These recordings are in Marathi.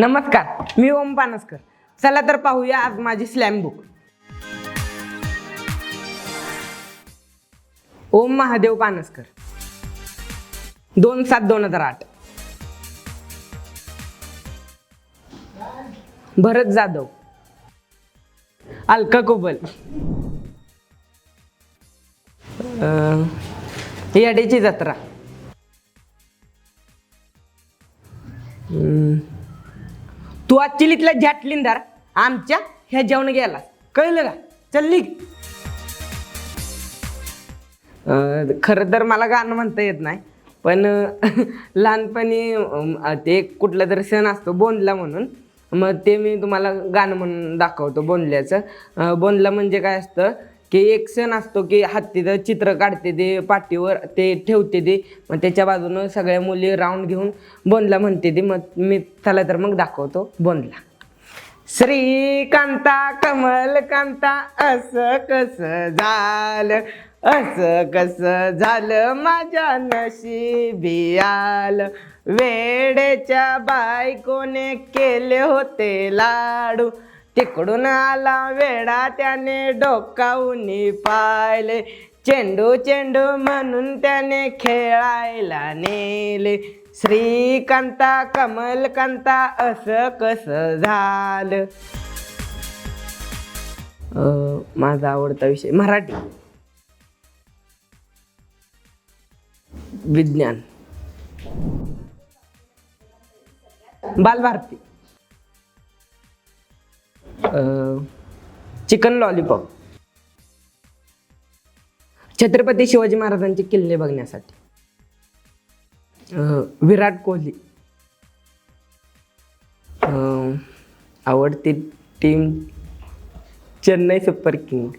नमस्कार मी ओम पानसकर. चला तर पाहूया आज माझी स्लॅम बुक ओम महादेव पानसकर. दोन सात दोन हजार आठ. भरत जाधव. अलका कुबल. अं, जत्रा. हम्म. तू आजची इथला झॅटलिंदार. आमच्या ह्या जेवण गेला कळलं का? चल्ली खरं तर मला गाणं म्हणता येत नाही पण अं, लहानपणी अं, ते कुठला तरी सण असतो बोंदला म्हणून. मग ते मी तुम्हाला गाणं म्हणून दाखवतो बोंदल्याचं. अं, बोंदला म्हणजे काय असतं? की एक सण असतो की हत्तीचं चित्र काढते ते पाठीवर ते ठेवते ते. मग त्याच्या बाजूनं सगळ्या मुली राऊंड घेऊन बोंदला म्हणते ते. मग मी त्याला तर मग दाखवतो बोंदला श्रीकांता कमल कांता असं कसं झालं असं कसं झालं माझ्या नशिबी आलं. वेडेच्या बायकोने केले होते लाडू. तिकडून आला वेडा त्याने डोकावून पाहिले. चेंडू चेंडू म्हणून त्याने खेळायला नेले. श्रीकांता कमलकांता असं कसं झालं? माझा आवडता विषय मराठी. विज्ञान. बालभारती. Chicken lollipop. छत्रपती शिवाजी महाराजांचे किल्ले बघण्यासाठी. विराट कोहली. आवडती team Chennai super king.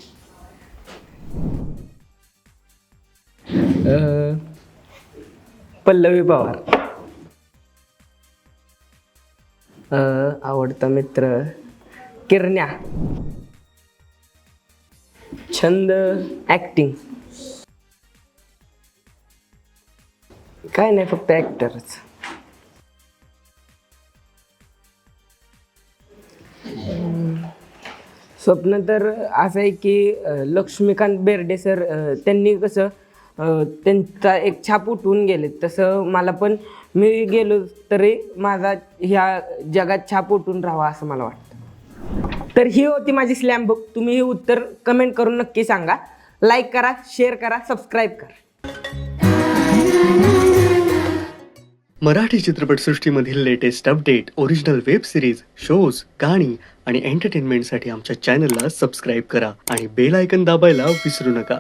Pallavi Pawar. आवडता मित्र किरण्या. छंद ॲक्टिंग काय नाही फक्त ॲक्टरच स्वप्न तर असं आहे की लक्ष्मीकांत बेर्डे सर त्यांनी कसं त्यांचा एक छाप उठवून गेले तसं मला पण मी गेलो तरी माझा ह्या जगात छाप उठून राहावा असं मला वाटतं. तर ही होती माझी स्लॅम बुक तुम्ही हे उत्तर कमेंट करून नक्की सांगा. लाईक करा शेअर करा सबस्क्राईब करा. Marathi चित्रपटसृष्टीमधील latest update original web series shows गाणी आणि एंटरटेनमेंटसाठी आमच्या चॅनलला सबस्क्राईब करा आणि बेल आयकन दाबायला विसरू नका.